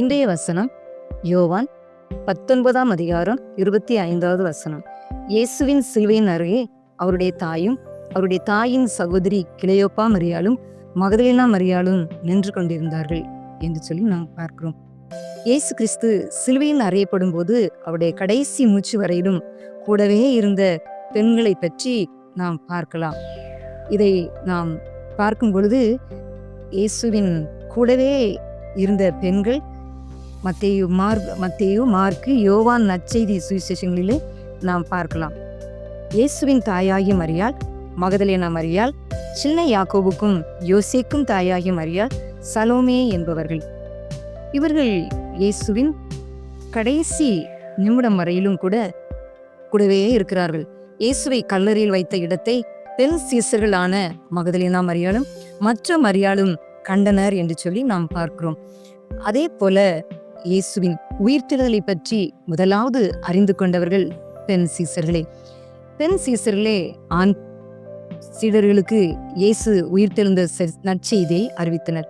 இன்றைய வசனம் யோவான் பத்தொன்பதாம் அதிகாரம் இருபத்தி ஐந்தாவது வசனம். இயேசுவின் சிலுவையின் அருகே அவருடைய தாயும் அவருடைய தாயின் சகோதரி கிளையோப்பா மரியாலும் மகதலினா மரியாலும் நின்று கொண்டிருந்தார்கள் என்று சொல்லி நாம் பார்க்கிறோம். இயேசு கிறிஸ்து சிலுவையில் அறையப்படும் போது அவருடைய கடைசி மூச்சு வரையிலும் கூடவே இருந்த பெண்களை பற்றி நாம் பார்க்கலாம். இதை நாம் பார்க்கும் பொழுது இயேசுவின் கூடவே இருந்த பெண்கள் மத்தேயு மார்க் மத்தேயு மார்க்கு யோவான் நற்செய்தி சுவிசேஷங்களிலே நாம் பார்க்கலாம். இயேசுவின் தாயாகி மரியாள் மகதலேனா மரியாள் சின்ன யாக்கோவுக்கும் யோசேக்கும் தாயாகி மரியாள் சலோமே என்பவர்கள். இவர்கள் இயேசுவின் கடைசி நிமிடம் வரையிலும் கூட கூடவே இருக்கிறார்கள். இயேசுவை கல்லறையில் வைத்த இடத்தை பெண் சீசர்களான மகதலேனா மரியாளும் மற்ற மரியாளும் கண்டனர் என்று சொல்லி நாம் பார்க்கிறோம். அதே போல இயேசுவின் உயிர்த்தெழுதலை பற்றி முதலாவது அறிந்து கொண்டவர்கள் பெண் சீசர்களே. பெண் சீசர்களே ஆண் சீடர்களுக்கு இயேசு உயிர்த்தெழுந்த செ- நற்செய்தியை அறிவித்தனர்.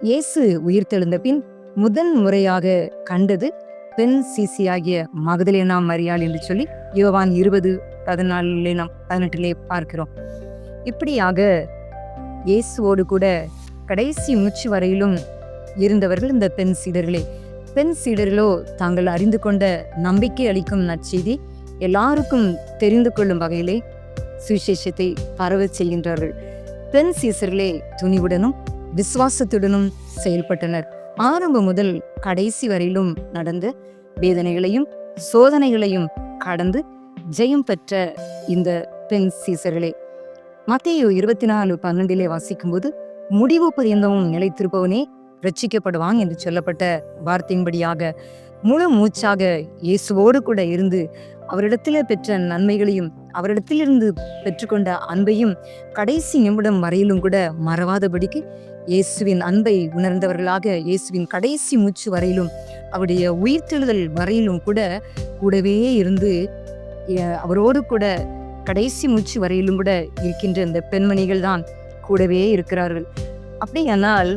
இயேசு உயிர்த்தெழுந்த பின் முதன் முறையாக கண்டது பெண் சீசியாகிய மகதலேனா மரியாள் என்று சொல்லி யோவான் இருபது பதினாலிலே நாம் பதினெட்டிலே பார்க்கிறோம். இப்படியாக இயேசுவோடு கூட கடைசி மூச்சு வரையிலும் இருந்தவர்கள் இந்த பெண் சீடர்களே. பெண் சீடர்களோ தாங்கள் அறிந்து கொண்ட நம்பிக்கை அளிக்கும் நற்செய்தி எல்லாருக்கும் தெரிந்து கொள்ளும் வகையிலே சுவிசேஷத்தை பரவ செய்கின்றார்கள். பெண் சீசர்களே துணிவுடனும் விசுவாசத்துடனும் செயல்பட்டனர். ஆரம்பம் முதல் கடைசி வரையிலும் நடந்த வேதனைகளையும் சோதனைகளையும் கடந்து ஜெயம் பெற்ற இந்த பெண் சீசர்களே. மத்தியோ இருபத்தி நாலு பன்னெண்டிலே வாசிக்கும்போது முடிவு பரியந்தமும் நிலைத்திருப்பவனே ரட்சிக்கப்படுவாங்க என்று சொல்லப்பட்ட வார்த்தையின்படியாக முழு மூச்சாக இயேசுவோடு கூட இருந்து அவரிடத்தில் பெற்ற நன்மைகளையும் அவரிடத்திலிருந்து பெற்றுக்கொண்ட அன்பையும் கடைசி நிமிடம் வரையிலும் கூட மறவாதபடிக்கு இயேசுவின் அன்பை உணர்ந்தவர்களாக இயேசுவின் கடைசி மூச்சு வரையிலும் அவருடைய உயிர்த்தெழுதல் வரையிலும் கூட கூடவே இருந்து அவரோடு கூட கடைசி மூச்சு வரையிலும் கூட இருக்கின்ற இந்த பெண்மணிகள் தான் கூடவே இருக்கிறார்கள். அப்படியானால்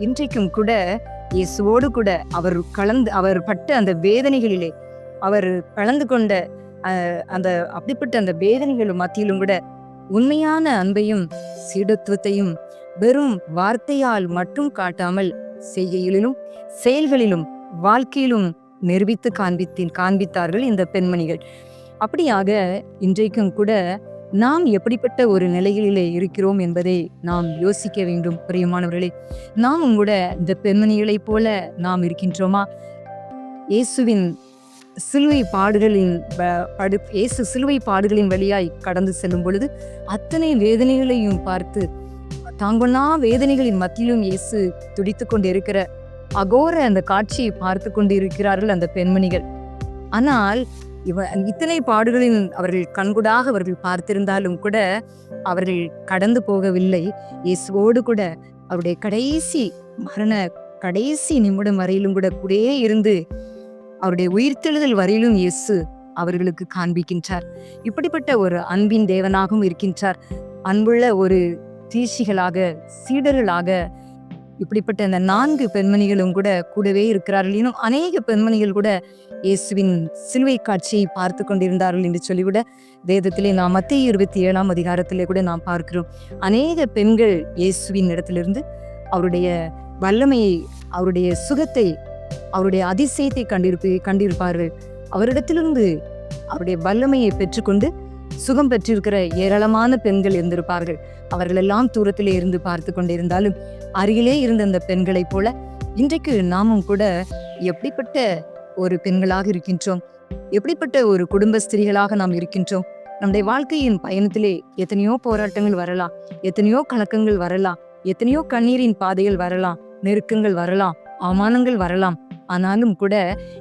இன்றைக்கும் கூட இயேசுவோடு கூட அவர் கலந்து அவர் பட்ட அந்த வேதனைகளிலே அவர் கலந்து கொண்ட அந்த அப்படிப்பட்ட அந்த வேதனைகளும் மத்தியிலும் கூட உண்மையான அன்பையும் சீடத்துவத்தையும் வெறும் வார்த்தையால் மட்டும் காட்டாமல் செய்கையிலும் செயல்களிலும் வாழ்க்கையிலும் நிரூபித்து காண்பித்தின் காண்பித்தார்கள் இந்த பெண்மணிகள். அப்படியாக இன்றைக்கும் கூட நாம் எப்படிப்பட்ட ஒரு நிலையிலே இருக்கிறோம் என்பதை நாம் யோசிக்க வேண்டும் பிரியமானவர்களே. நாமும் கூட இந்த பெண்மணிகளைப் போல நாம் இருக்கின்றோமா? இயேசுவின் சிலுவை பாடுகளின் படு இயேசு சிலுவை பாடுகளின் வழியாய் கடந்து செல்லும் பொழுது அத்தனை வேதனைகளையும் பார்த்து தாங்கொள்ளா வேதனைகளின் மத்தியிலும் இயேசு துடித்து கொண்டு இருக்கிற அகோர அந்த காட்சியை பார்த்து கொண்டு இருக்கிறார்கள் அந்த பெண்மணிகள். ஆனால் இவ இத்தனை பாடுகளின் அவர்கள் கண்கூடாக அவர்கள் பார்த்திருந்தாலும் கூட அவர்கள் கடந்து போகவில்லை. இயேசுவோடு கூட அவருடைய கடைசி மரண கடைசி நிமிடம் வரையிலும் கூட கூடயே இருந்து அவருடைய உயிர்த்தெழுதல் வரையிலும் இயேசு அவர்களுக்கு காண்பிக்கின்றார். இப்படிப்பட்ட ஒரு அன்பின் தேவனாகவும் இருக்கின்றார். அன்புள்ள ஒரு தீசிகளாக சீடர்களாக இப்படிப்பட்ட அந்த நான்கு பெண்மணிகளும் கூட கூடவே இருக்கிறார்கள். இன்னும் அநேக பெண்மணிகள் கூட இயேசுவின் சிலுவை காட்சியை பார்த்து கொண்டிருந்தார்கள் என்று சொல்லிவிட வேதத்திலே நாம் மத்திய இருபத்தி ஏழாம் அதிகாரத்திலே கூட நாம் பார்க்கிறோம். அநேக பெண்கள் இயேசுவின் இடத்திலிருந்து அவருடைய வல்லமையை அவருடைய சுகத்தை அவருடைய அதிசயத்தை கண்டிருப்பி கண்டிருப்பார்கள். அவரிடத்திலிருந்து அவருடைய வல்லமையை பெற்றுக்கொண்டு சுகம் பெற்றிருக்கிற ஏராளமான பெண்கள் இருந்திருப்பார்கள். அவர்களெல்லாம் தூரத்திலே இருந்து பார்த்து கொண்டிருந்தாலும் அருகிலே இருந்த அந்த பெண்களைப் போல இன்றைக்கு நாமும் கூட எப்படிப்பட்ட ஒரு பெண்களாக இருக்கின்றோம்? எப்படிப்பட்ட ஒரு குடும்ப ஸ்திரீகளாக நாம் இருக்கின்றோம்? நம்முடைய வாழ்க்கையின் பயணத்திலே எத்தனையோ போராட்டங்கள் வரலாம். எத்தனையோ கலக்கங்கள் வரலாம். எத்தனையோ கண்ணீரின் பாதைகள் வரலாம். நெருக்கங்கள் வரலாம். அவமானங்கள் வரலாம். ஆனாலும் கூட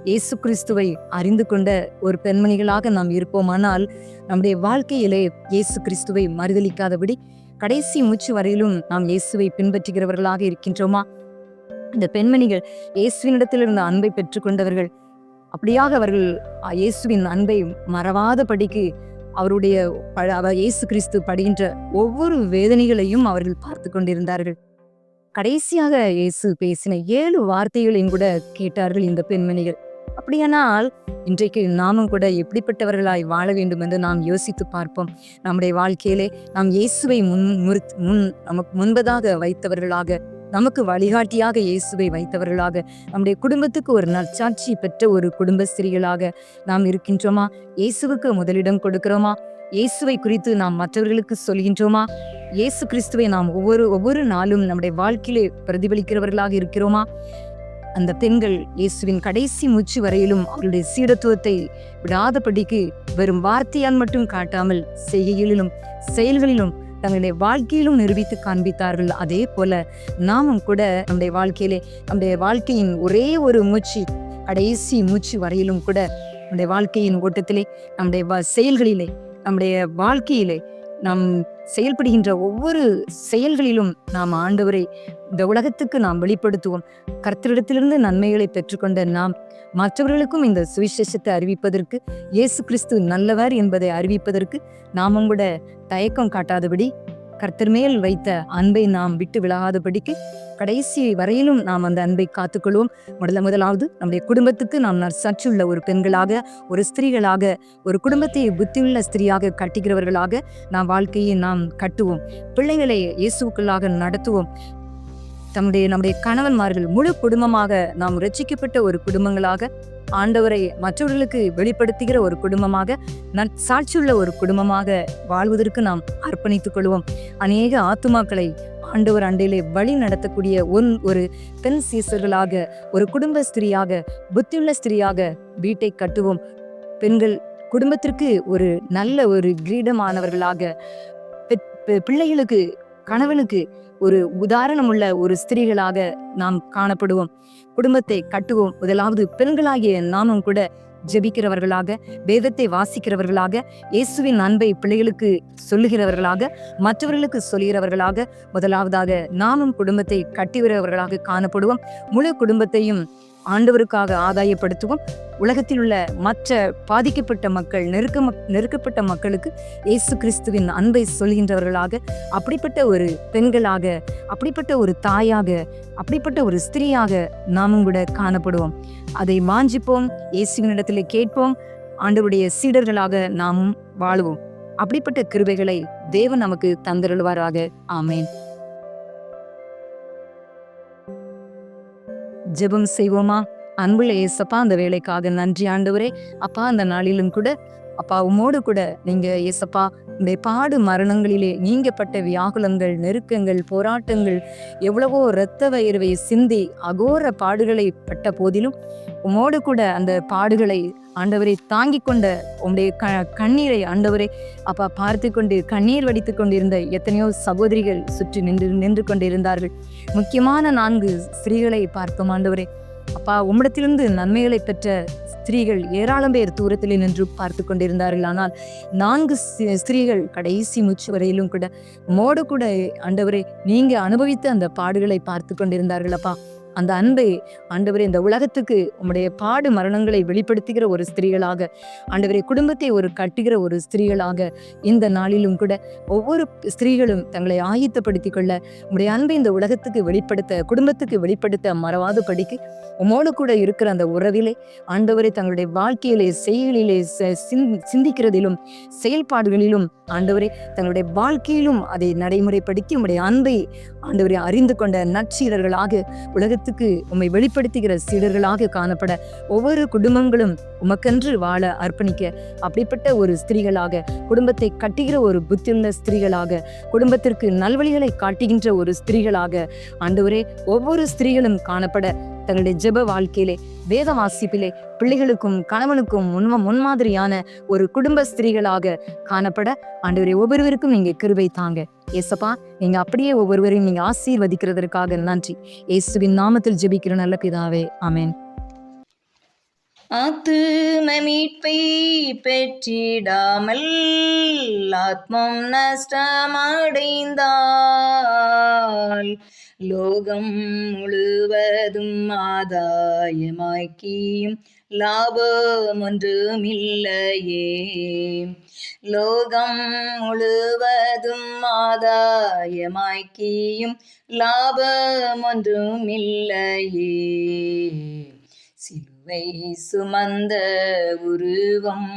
இயேசு கிறிஸ்துவை அறிந்து கொண்ட ஒரு பெண்மணிகளாக நாம் இருப்போமானால் நம்முடைய வாழ்க்கையிலே இயேசு கிறிஸ்துவை மறுதளிக்காதபடி கடைசி மூச்சு வரையிலும் நாம் இயேசுவை பின்பற்றுகிறவர்களாக இருக்கின்றோமா? இந்த பெண்மணிகள் இயேசுவினிடத்தில் இருந்த அன்பை பெற்றுக்கொண்டவர்கள் அப்படியாக அவர்கள் இயேசுவின் அன்பை மறவாதபடிக்கு அவருடைய அவர் இயேசு கிறிஸ்து படுகின்ற ஒவ்வொரு வேதனைகளையும் அவர்கள் பார்த்து கொண்டிருந்தார்கள். கடைசியாக இயேசு பேசின ஏழு வார்த்தைகளையும் கூட கேட்டார்கள் இந்த பெண்மணிகள். அப்படியானால் இன்றைக்கு நாமும் கூட எப்படிப்பட்டவர்களாய் வாழ வேண்டும் என்று நாம் யோசித்து பார்ப்போம். நம்முடைய வாழ்க்கையிலே நாம் இயேசுவை முன் முறு- முன் நமக்கு முன்பதாக வைத்தவர்களாக நமக்கு வழிகாட்டியாக இயேசுவை வைத்தவர்களாக நம்முடைய குடும்பத்துக்கு ஒரு நற்சாட்சி பெற்ற ஒரு குடும்ப ஸ்திரீகளாக நாம் இருக்கின்றோமா? இயேசுவுக்கு முதலிடம் கொடுக்கிறோமா? இயேசுவை குறித்து நாம் மற்றவர்களுக்கு சொல்கின்றோமா? இயேசு கிறிஸ்துவை நாம் ஒவ்வொரு ஒவ்வொரு நாளும் நம்முடைய வாழ்க்கையிலே பிரதிபலிக்கிறவர்களாக இருக்கிறோமா? அந்த பெண்கள் இயேசுவின் கடைசி மூச்சு வரையிலும் அவருடைய சீடத்துவத்தை விடாதபடிக்கு வெறும் வார்த்தையால் மட்டும் காட்டாமல் செய்கைகளிலும் செயல்களிலும் தங்களுடைய வாழ்க்கையிலும் நிரூபித்து காண்பித்தார்கள். அதே போல நாமும் கூட நம்முடைய வாழ்க்கையிலே நம்முடைய வாழ்க்கையின் ஒரே ஒரு மூச்சு கடைசி மூச்சு வரையிலும் கூட நம்முடைய வாழ்க்கையின் ஓட்டத்திலே நம்முடைய செயல்களிலே நம்முடைய வாழ்க்கையிலே நம் செயல்படுகின்ற ஒவ்வொரு செயல்களிலும் நாம் ஆண்டவரை இந்த உலகத்துக்கு நாம் வெளிப்படுத்துவோம். கர்த்தரிடத்திலிருந்து நன்மைகளை பெற்றுக்கொண்ட நாம் மற்றவர்களுக்கும் இந்த சுவிசேஷத்தை அறிவிப்பதற்கு இயேசு கிறிஸ்து நல்லவர் என்பதை அறிவிப்பதற்கு நாமும் கூட தயக்கம் காட்டாதபடி கர்த்தர் மேல் வைத்த அன்பை நாம் விட்டு விலகாதபடிக்கு கடைசி வரையிலும் நாம் அந்த அன்பை காத்துக்கொள்வோம். முதல்ல முதலாவது நம்முடைய குடும்பத்துக்கு நாம் சற்றுள்ள ஒரு பெண்களாக ஒரு ஸ்திரீகளாக ஒரு குடும்பத்தை புத்தியுள்ள ஸ்திரீயாக கட்டுகிறவர்களாக நாம் வாழ்க்கையை நாம் கட்டுவோம். பிள்ளைகளை இயேசுக்குள்ளாக நடத்துவோம். தம்முடைய நம்முடைய கணவன்மார்கள் முழு குடும்பமாக நாம் ரட்சிக்கப்பட்ட ஒரு குடும்பங்களாக ஆண்டவரை மற்றவர்களுக்கு வெளிப்படுத்துகிற ஒரு குடும்பமாக நற்சாட்சியுள்ள ஒரு குடும்பமாக வாழ்வதற்கு நாம் அர்ப்பணித்துக் கொள்வோம். அநேக ஆத்துமாக்களை ஆண்டவர் அண்டையிலே வழி நடத்தக்கூடிய ஒன் ஒரு பெண் சீசர்களாக ஒரு குடும்ப ஸ்திரியாக புத்தியுள்ள ஸ்திரியாக வீட்டை கட்டுவோம். பெண்கள் குடும்பத்திற்கு ஒரு நல்ல ஒரு கிரீடமானவர்களாக பெ- பிள்ளைகளுக்கு கணவனுக்கு ஒரு உதாரணம் உள்ள ஒரு ஸ்திரீகளாக நாம் காணப்படுவோம். குடும்பத்தை கட்டுவோம். முதலாவது பெண்களாகிய நாமும் கூட ஜெபிக்கிறவர்களாக வேதத்தை வாசிக்கிறவர்களாக இயேசுவின் அன்பை பிள்ளைகளுக்கு சொல்லுகிறவர்களாக மற்றவர்களுக்கு சொல்லுகிறவர்களாக முதலாவதாக நாமும் குடும்பத்தை கட்டிவரவர்களாக காணப்படுவோம். முழு குடும்பத்தையும் ஆண்டவருக்காக ஆதாயப்படுத்துவோம். உலகத்தில் உள்ள மற்ற பாதிக்கப்பட்ட மக்கள் நெருக்க நெருக்கப்பட்ட மக்களுக்கு இயேசு கிறிஸ்துவின் அன்பை சொல்கின்றவர்களாக அப்படிப்பட்ட ஒரு பெண்களாக அப்படிப்பட்ட ஒரு தாயாக அப்படிப்பட்ட ஒரு ஸ்திரீயாக நாமும் கூட காணப்படுவோம். அதை வாஞ்சிப்போம் இயேசுவினிடத்தில் கேட்போம் ஆண்டவருடைய சீடர்களாக நாமும் வாழுவோம். அப்படிப்பட்ட கிருபைகளை தேவன் நமக்கு தந்தருள்வாராக. ஆமேன். ஜெபம் செய்வோமா? அன்புள்ள ஏசப்பா அந்த வேலைக்காக நன்றி ஆண்டவரே. அப்பா அந்த நாளிலும் கூட அப்பா உம்மோடு கூட நீங்க இயேசப்பா இந்த பாடு மரணங்களிலே நீங்கப்பட்ட வியாகுலங்கள் நெருக்கங்கள் போராட்டங்கள் எவ்வளவோ இரத்த வயிறுவை சிந்தி அகோர பாடுகளை பட்ட போதிலும் உம்மோடு கூட அந்த பாடுகளை ஆண்டவரை தாங்கி கொண்ட உங்களுடைய க கண்ணீரை ஆண்டவரை அப்பா பார்த்து கொண்டு கண்ணீர் வடித்து கொண்டிருந்த எத்தனையோ சகோதரிகள் சுற்றி நின்று நின்று கொண்டிருந்தார்கள். முக்கியமான நான்கு ஸ்திரீகளை பார்த்தோம் ஆண்டவரே. அப்பா உம்மிடத்திலிருந்து நன்மைகளை பெற்ற ஸ்திரீகள் ஏராளம் பேர் தூரத்திலே நின்று பார்த்து கொண்டிருந்தார்கள். ஆனால் நான்கு ஸ்திரீகள் கடைசி மூச்சு வரையிலும் கூட மோடு கூட ஆண்டவரே நீங்க அனுபவித்த அந்த பாடுகளை பார்த்து கொண்டிருந்தார்கள் அப்பா. அந்த அன்பை ஆண்டவரே இந்த உலகத்துக்கு உம்முடைய பாடு மரணங்களை வெளிப்படுத்துகிற ஒரு ஸ்திரீகளாக ஆண்டவரே குடும்பத்தை ஒரு கட்டுகிற ஒரு ஸ்திரீகளாக இந்த நாளிலும் கூட ஒவ்வொரு ஸ்திரீகளும் தங்களை ஆயத்தப்படுத்தி கொள்ள உம்முடைய அன்பை இந்த உலகத்துக்கு வெளிப்படுத்த குடும்பத்துக்கு வெளிப்படுத்த மறவாத படிக்கு. உமோடு கூட இருக்கிற அந்த உறவிலே ஆண்டவரை தங்களுடைய வாழ்க்கையிலே செயலிலே சிந்- சிந்திக்கிறதிலும் செயல்பாடுகளிலும் ஆண்டவரே தங்களுடைய வாழ்க்கையிலும் அதை நடைமுறைப்படுத்தி உம்முடைய அன்பை ஆண்டவரை அறிந்து கொண்ட நற்சீடர்களாக உலகத்துக்கு உம்மை வெளிப்படுத்துகிற சீடர்களாக காணப்பட ஒவ்வொரு குடும்பங்களும் உமக்கென்று வாழ அர்ப்பணிக்க அப்படிப்பட்ட ஒரு ஸ்திரீகளாக குடும்பத்தை கட்டுகிற ஒரு புத்தியுள்ள ஸ்திரீகளாக குடும்பத்திற்கு நல்வழிகளை காட்டுகின்ற ஒரு ஸ்திரீகளாக ஆண்டவரே ஒவ்வொரு ஸ்திரீகளும் காணப்பட தங்களுடைய ஜெப வாழ்க்கையிலே வேத வாசிப்பிலே பிள்ளைகளுக்கும் கணவனுக்கும் முன்ம முன்மாதிரியான ஒரு குடும்ப ஸ்திரீகளாக காணப்பட ஆண்டவரை ஒவ்வொருவருக்கும் நீங்க கிருபை தாங்க. ஏசப்பா நீங்க அப்படியே ஒவ்வொருவரையும் நீங்க ஆசீர்வதிக்கிறதற்காக நன்றி. இயேசுவின் நாமத்தில் ஜெபிக்கிற நல்ல பிதாவே ஆமென். ஆத்தும மீட்பை பெற்றிடாமல் ஆத்மம் நஷ்டமடைந்தால் லோகம் முழுவதும் ஆதாயமாக்கியும் லாபம் ஒன்றுமில்லையே. லோகம் முழுவதும் ஆதாயமாக்கியும் லாபம் ஒன்றுமில்லையே. சில வை சுமந்த உருவம்.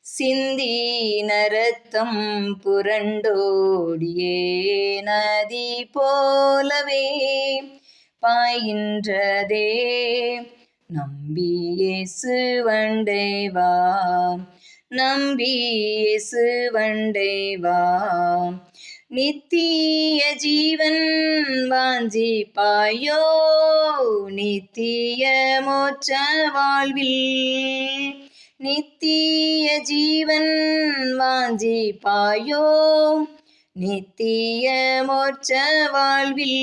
சிந்தி நரத்தம் புரண்டோடியே நதி போலவே பாய்கின்றதே. நம்பியே சுவண்டைவா நம்பியே சுவண்டைவா நித்திய ஜீவன் வாஞ்சிப்பாயோ? நித்திய மோட்ச வாழ்வில் நித்திய ஜீவன் வாஞ்சிப்பாயோ? நித்திய மோட்ச வாழ்வில்